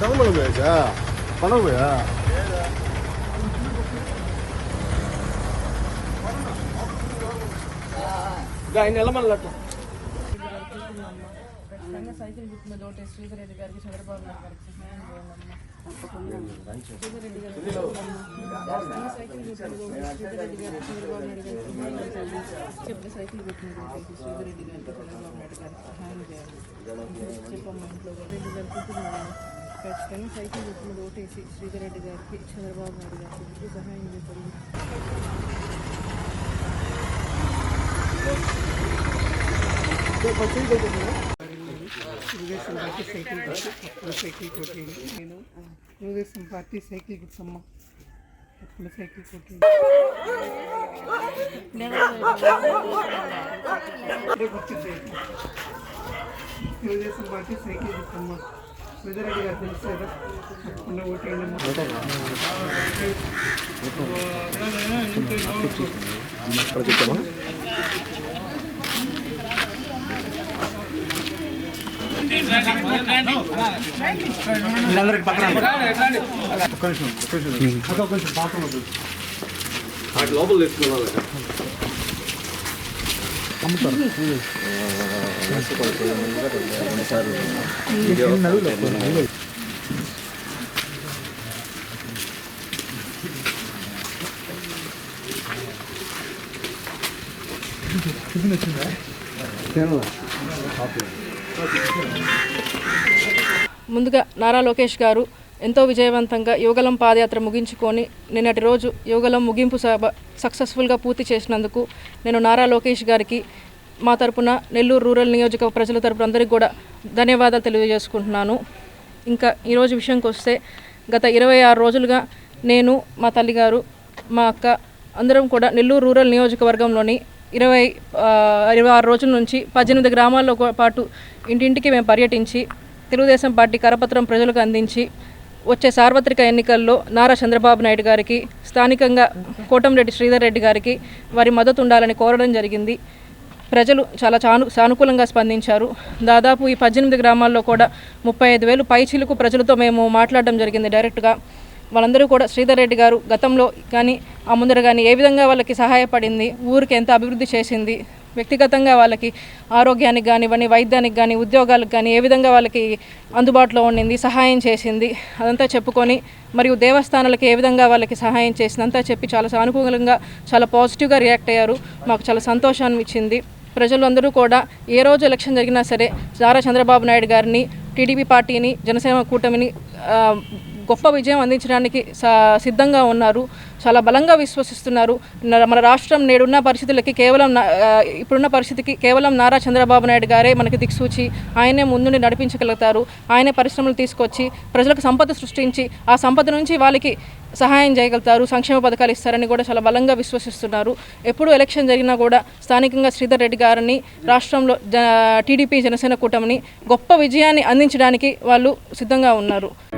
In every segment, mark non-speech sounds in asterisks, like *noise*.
சமமலம் போயாச்சா பணம் போயா ఖచ్చితంగా సైకిల్ గుర్తు మీద ఓటే శ్రీధర్ రెడ్డి గారికి చంద్రబాబు నాయుడు గారికి సహాయం చేయాలమ్మా శ్రీధర్ రెడ్డి గారికి ఖచ్చితంగా సైకిల్ గుర్తు మీద ఓటే శ్రీధర్ రెడ్డి గారికి చంద్రబాబు నాయుడు గారికి సహాయం చేయాలి చెప్పిన సైకిల్ గుర్తు మీద ఓటేసి శ్రీధర్ రెడ్డి గారికి చంద్రబాబు నాయుడు గారికి సహాయం చేయాలి చెప్పమ్మా ఇంట్లో కూడా రెడ్డి గారు కూర్చున్నాను ఖచ్చితంగా సైకిల్ గుర్తు మీద ఓటేసి శ్రీధర్ రెడ్డి గారికి చంద్రబాబు నాయుడు గారికి సహాయం చేయాలి తెలుగుదేశం పార్టీ సైకిల్ గుర్తు సైకిల్ కొట్టేయండి నేను తెలుగుదేశం పార్టీ సైకిల్ గుర్తమ్మ అప్పుడు సైకిల్ కొట్టేయండి *laughs* గుర్తించేయండి తెలుగుదేశం పార్టీ సైకిల్ గుర్తమ్మ పెద్దరెడ్డి గారు తెలుసు కదా తప్పకుండా ఓటేయండి లోపల తెచ్చుకున్నాను ముందుగా నారా లోకేష్ గారు ఎంతో విజయవంతంగా యువగలం పాదయాత్ర ముగించుకొని నిన్నటి రోజు యువగలం ముగింపు సభ సక్సెస్ఫుల్గా పూర్తి చేసినందుకు నేను నారా లోకేష్ గారికి మా తరపున నెల్లూరు రూరల్ నియోజక ప్రజల తరపున అందరికీ కూడా ధన్యవాదాలు తెలియజేసుకుంటున్నాను. ఇంకా ఈరోజు విషయంకి వస్తే గత ఇరవై ఆరు రోజులుగా నేను మా తల్లిగారు మా అక్క అందరం కూడా నెల్లూరు రూరల్ నియోజకవర్గంలోని ఇరవై ఇరవై ఆరు రోజుల నుంచి పద్దెనిమిది గ్రామాల్లో పాటు ఇంటింటికి మేము పర్యటించి తెలుగుదేశం పార్టీ కరపత్రం ప్రజలకు అందించి వచ్చే సార్వత్రిక ఎన్నికల్లో నారా చంద్రబాబు నాయుడు గారికి స్థానికంగా కోటంరెడ్డి శ్రీధర్ రెడ్డి గారికి వారి మద్దతు ఉండాలని కోరడం జరిగింది. ప్రజలు చాలా చాను సానుకూలంగా స్పందించారు. దాదాపు ఈ పద్దెనిమిది గ్రామాల్లో కూడా ముప్పై ఐదు వేలు పైచీలకు ప్రజలతో మేము మాట్లాడడం జరిగింది డైరెక్ట్గా. వాళ్ళందరూ కూడా శ్రీధర్ రెడ్డి గారు గతంలో కానీ ఆ ముందర కానీ ఏ విధంగా వాళ్ళకి సహాయపడింది ఊరికి ఎంత అభివృద్ధి చేసింది వ్యక్తిగతంగా వాళ్ళకి ఆరోగ్యానికి కానివ్వండి వైద్యానికి కానీ ఉద్యోగాలకు కానీ ఏ విధంగా వాళ్ళకి అందుబాటులో ఉండింది సహాయం చేసింది అదంతా చెప్పుకొని మరియు దేవస్థానాలకి ఏ విధంగా వాళ్ళకి సహాయం చేసిందంతా చెప్పి చాలా సానుకూలంగా చాలా పాజిటివ్గా రియాక్ట్ అయ్యారు. మాకు చాలా సంతోషాన్ని ఇచ్చింది. ప్రజలు అందరూ కూడా ఏ రోజు ఎలక్షన్ జరిగినా సరే నారా చంద్రబాబు నాయుడు గారిని టీడీపీ పార్టీని జనసేన కూటమిని గొప్ప విజయం అందించడానికి సిద్ధంగా ఉన్నారు. చాలా బలంగా విశ్వసిస్తున్నారు. మన రాష్ట్రం నేడున్న పరిస్థితులకి కేవలం నా- ఇప్పుడున్న పరిస్థితికి కేవలం నారా చంద్రబాబు నాయుడు గారే మనకి దిక్సూచి ఆయనే ముందుండి నడిపించగలుగుతారు. ఆయనే పరిశ్రమలు తీసుకొచ్చి ప్రజలకు సంపద సృష్టించి ఆ సంపద నుంచి వాళ్ళకి సహాయం చేయగలుగుతారు సంక్షేమ పథకాలు ఇస్తారని కూడా చాలా బలంగా విశ్వసిస్తున్నారు. ఎప్పుడు ఎలక్షన్ జరిగినా కూడా స్థానికంగా శ్రీధర్ రెడ్డి గారిని రాష్ట్రంలో టీడీపీ జనసేన కూటమిని గొప్ప విజయాన్ని అందించడానికి వాళ్ళు సిద్ధంగా ఉన్నారు.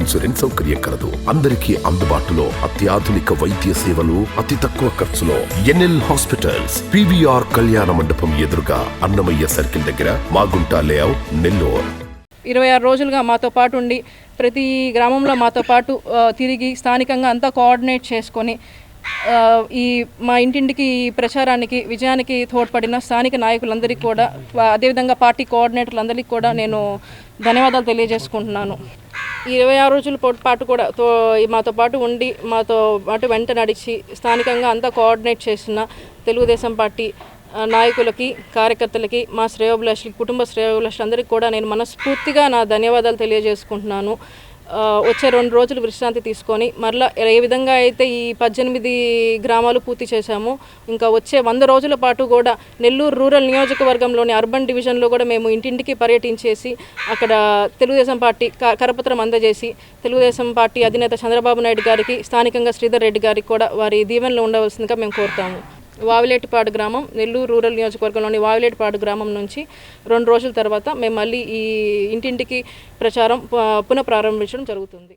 ఇన్సూరెన్స్ సౌకర్యం కలదు. అందరికీ అందుబాటులో అత్యాధునిక వైద్య సేవలు అతి తక్కువ ఖర్చులో ఎన్ఎల్ హాస్పిటల్స్ పివిఆర్ కళ్యాణ మండపం ఎదురుగా అన్నమయ్య సర్కిల్ దగ్గర మాగుంట లేఅవుట్ నెల్లూరు. ఇరవై ఆరు రోజులుగా మాతో పాటు ఉండి ప్రతి గ్రామంలో మాతో పాటు తిరిగి స్థానికంగా అంతా కోఆర్డినేట్ చేసుకొని ఈ మా ఇంటింటికి ఈ ప్రచారానికి విజయానికి తోడ్పడిన స్థానిక నాయకులందరికీ కూడా అదేవిధంగా పార్టీ కోఆర్డినేటర్లందరికీ కూడా నేను ధన్యవాదాలు తెలియజేసుకుంటున్నాను. ఇరవై ఆరు రోజుల పాటు కూడా తో మాతో పాటు ఉండి మాతో పాటు వెంట నడిచి స్థానికంగా అంతా కోఆర్డినేట్ చేసిన తెలుగుదేశం పార్టీ నాయకులకి కార్యకర్తలకి మా శ్రేయోభిలాషులకి కుటుంబ శ్రేయోభిలాషులందరికీ కూడా నేను మనస్ఫూర్తిగా నా ధన్యవాదాలు తెలియజేసుకుంటున్నాను. వచ్చే రెండు రోజులు విశ్రాంతి తీసుకొని మరలా ఏ విధంగా అయితే ఈ పద్దెనిమిది గ్రామాలు పూర్తి చేశామో ఇంకా వచ్చే వంద రోజుల పాటు కూడా నెల్లూరు రూరల్ నియోజకవర్గంలోని అర్బన్ డివిజన్లో కూడా మేము ఇంటింటికి పర్యటించేసి అక్కడ తెలుగుదేశం పార్టీ క- కరపత్రం అందజేసి తెలుగుదేశం పార్టీ అధినేత చంద్రబాబు నాయుడు గారికి స్థానికంగా శ్రీధర్ రెడ్డి గారికి కూడా వారి దీవెనలో ఉండవలసిందిగా మేము కోరుతాము. వావిలేటిపాడు గ్రామం నెల్లూరు రూరల్ నియోజకవర్గంలోని వావిలేటిపాడు గ్రామం నుంచి రెండు రోజుల తర్వాత మేము మళ్ళీ ఈ ఇంటింటికి ప్రచారం ప- పునః ప్రారంభించడం జరుగుతుంది.